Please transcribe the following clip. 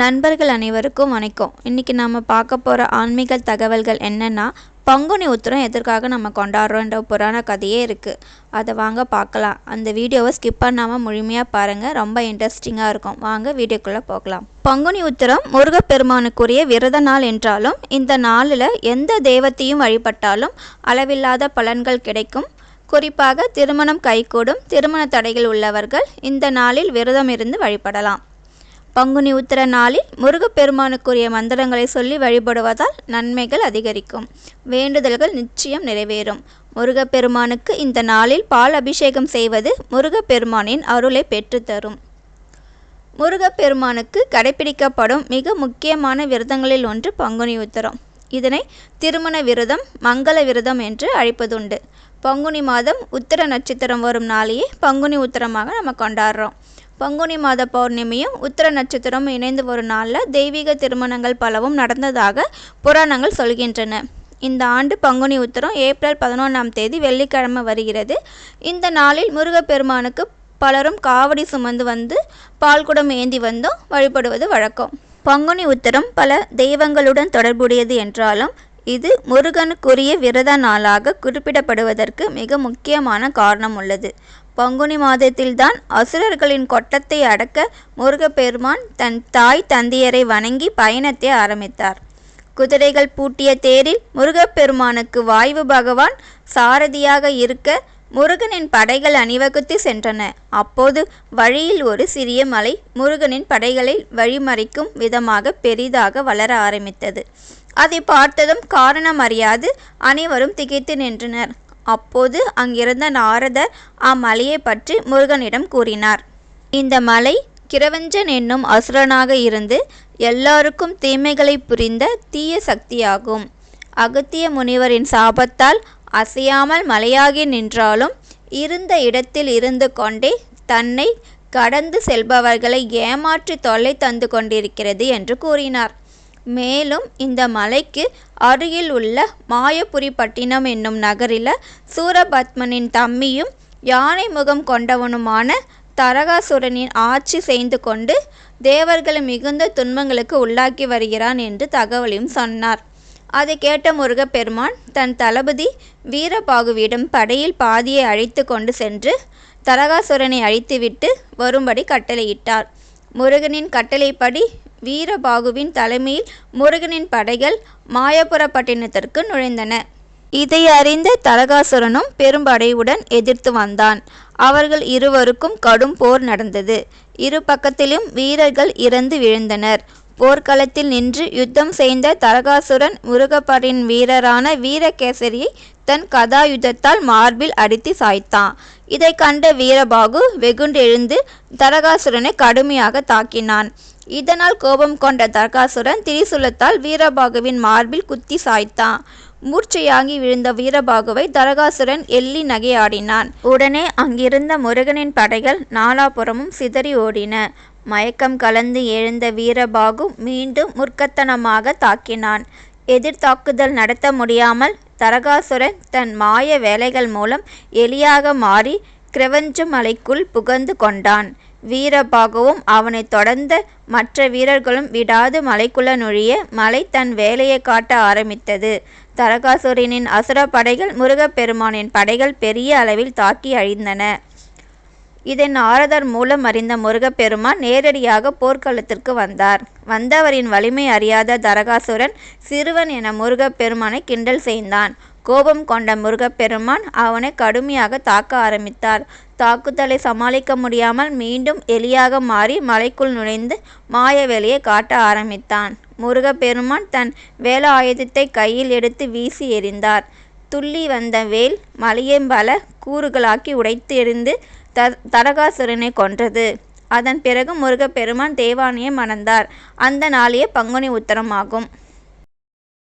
நண்பர்கள் அனைவருக்கும் வணக்கம். இன்றைக்கி நம்ம பார்க்க போகிற ஆன்மீக தகவல்கள் என்னென்னா பங்குனி உத்திரம் எதற்காக நம்ம கொண்டாடுறோன்ற புராண கதையே இருக்குது அதை வாங்க பார்க்கலாம். அந்த வீடியோவை ஸ்கிப் பண்ணாமல் முழுமையாக பாருங்கள் ரொம்ப இன்ட்ரெஸ்டிங்காக இருக்கும். வாங்க வீடியோக்குள்ளே போகலாம். பங்குனி உத்திரம் முருகப்பெருமானுக்குரிய விரத நாள் என்றாலும் இந்த நாளில் எந்த தெய்வத்தையும் வழிபட்டாலும் அளவில்லாத பலன்கள் கிடைக்கும். குறிப்பாக திருமணம் கைகூடும் திருமண தடைகள் உள்ளவர்கள் இந்த நாளில் விரதம் இருந்து வழிபடலாம். பங்குனி உத்திர நாளில் முருகப்பெருமானுக்குரிய மந்திரங்களை சொல்லி வழிபடுவதால் நன்மைகள் அதிகரிக்கும். வேண்டுதல்கள் நிச்சயம் நிறைவேறும். முருகப்பெருமானுக்கு இந்த நாளில் பால் அபிஷேகம் செய்வது முருகப்பெருமானின் அருளை பெற்றுத்தரும் முருகப்பெருமானுக்கு கடைபிடிக்கப்படும் மிக முக்கியமான விரதங்களில் ஒன்று பங்குனி உத்தரம். இதனை திருமண விரதம் மங்கள விரதம் என்று அழைப்பதுண்டு. பங்குனி மாதம் உத்தர நட்சத்திரம் வரும் நாளையே பங்குனி உத்தரமாக நம்ம கொண்டாடுறோம். பங்குனி மாத பௌர்ணமியும் உத்திர நட்சத்திரமும் இணைந்து ஒரு நாளில் தெய்வீக திருமணங்கள் பலவும் நடந்ததாக புராணங்கள் சொல்கின்றன. இந்த ஆண்டு பங்குனி உத்திரம் ஏப்ரல் பதினொன்றாம் தேதி வெள்ளிக்கிழமை வருகிறது. இந்த நாளில் முருகப்பெருமானுக்கு பலரும் காவடி சுமந்து வந்து பால்குடம் ஏந்தி வந்தும் வழிபடுவது வழக்கம். பங்குனி உத்திரம் பல தெய்வங்களுடன் தொடர்புடையது என்றாலும் இது முருகனுக்குரிய விரத நாளாக குறிப்பிடப்படுவதற்கு மிக முக்கியமான காரணம் உள்ளது. பங்குனி மாதத்தில்தான் அசுரர்களின் கொட்டத்தை அடக்க முருகப்பெருமான் தன் தாய் தந்தையரை வணங்கி பயணத்தை ஆரம்பித்தார். குதிரைகள் பூட்டிய தேரில் முருகப்பெருமானுக்கு வாய்வு பகவான் சாரதியாக இருக்க முருகனின் படைகள் அணிவகுத்து சென்றன. அப்போது வழியில் ஒரு சிறிய மலை முருகனின் படைகளை வழிமறிக்கும் விதமாக பெரிதாக வளர ஆரம்பித்தது. அதை பார்த்ததும் காரணம் அறியாது. அனைவரும் திகைத்து நின்றனர். அப்போது அங்கிருந்த நாரதர் அம்மலையை பற்றி முருகனிடம் கூறினார். இந்த மலை கிரவஞ்சன் என்னும் அசுரனாக இருந்து எல்லாருக்கும் தீமைகளை புரிந்த தீய சக்தியாகும். அகத்திய முனிவரின் சாபத்தால் அசையாமல் மலையாகி நின்றாலும் இருந்த இடத்தில் இருந்து கொண்டே தன்னை கடந்து செல்பவர்களை ஏமாற்றி தொல்லை தந்து கொண்டிருக்கிறது என்று கூறினார். மேலும் இந்த மலைக்கு அருகில் உள்ள மாயபுரி பட்டினம் என்னும் நகரில் சூரபத்மனின் தம்மியும் யானை முகம் கொண்டவனுமான தரகாசுரனின் ஆட்சி செய்து கொண்டு தேவர்களை மிகுந்த துன்பங்களுக்கு உள்ளாக்கி வருகிறான் என்று தகவலையும் சொன்னார். அதை கேட்ட முருகப்பெருமான் தன் தளபதி வீரபாகுவிடம் படையில் பாதியை அழைத்து கொண்டு சென்று தரகாசுரனை அழித்துவிட்டு வரும்படி கட்டளையிட்டார். முருகனின் கட்டளைப்படி வீரபாகுவின் தலைமையில் முருகனின் படைகள் மாயபுரப்பட்டினத்திற்கு நுழைந்தன. இதை அறிந்த தரகாசுரனும் பெரும்படையுடன் எதிர்த்து வந்தான். அவர்கள் இருவருக்கும் கடும் போர் நடந்தது. இரு பக்கத்திலும் வீரர்கள் இறந்து விழுந்தனர். போர்க்களத்தில் நின்று யுத்தம் செய்த தரகாசுரன் முருகப்படின் வீரரான வீரகேசரியை தன் கதாயுதத்தால் மார்பில் அடித்து சாய்த்தான். இதை கண்ட வீரபாகு வெகுண்டெழுந்து தரகாசுரனை கடுமையாக தாக்கினான். இதனால் கோபம் கொண்ட தரகாசுரன் திரிசூலத்தால் வீரபாகுவின் மார்பில் குத்தி சாய்த்தான். மூர்ச்சையாகி விழுந்த வீரபாகுவை தரகாசுரன் எள்ளி நகையாடினான். உடனே அங்கிருந்த முருகனின் படைகள் நாலாபுறமும் சிதறி ஓடின. மயக்கம் கலந்து எழுந்த வீரபாகு மீண்டும் முர்க்கத்தனமாக தாக்கினான். எதிர்த்தாக்குதல் நடத்த முடியாமல் தரகாசுரன் தன் மாய வேலைகள் மூலம் எலியாக மாறி கிரவஞ்சு மலைக்குள் புகந்து கொண்டான். வீரபாகவும் அவனை தொடர்ந்த மற்ற வீரர்களும் விடாது மலைக்குள்ள நுழைய மலை தன் வேலையை காட்ட ஆரம்பித்தது. தரகாசுரனின் அசுர படைகள் முருகப்பெருமானின் படைகள் பெரிய அளவில் தாக்கி அழிந்தன. இதை நாரதர் மூலம் அறிந்த முருகப்பெருமான் நேரடியாக போர்க்களத்திற்கு வந்தார். வந்தவரின் வலிமை அறியாத தரகாசுரன் சிறுவன் என முருகப்பெருமானை கிண்டல் செய்தான். கோபம் கொண்ட முருகப்பெருமான் அவனை கடுமையாக தாக்க ஆரம்பித்தார். தாக்குதலை சமாளிக்க முடியாமல் மீண்டும் எலியாக மாறி மலைக்குள் நுழைந்து மாய வேலையை காட்ட ஆரம்பித்தான். முருகப்பெருமான் தன் வேல ஆயுதத்தை கையில் எடுத்து வீசி எறிந்தார். துள்ளி வந்த வேல் மலையம்பல பல கூறுகளாக்கி உடைத்து எறிந்து த தரகாசுரனை கொன்றது. அதன் பிறகு முருகப்பெருமான் தேவானையை மணந்தார். அந்த நாளே பங்குனி உத்தரமாகும்.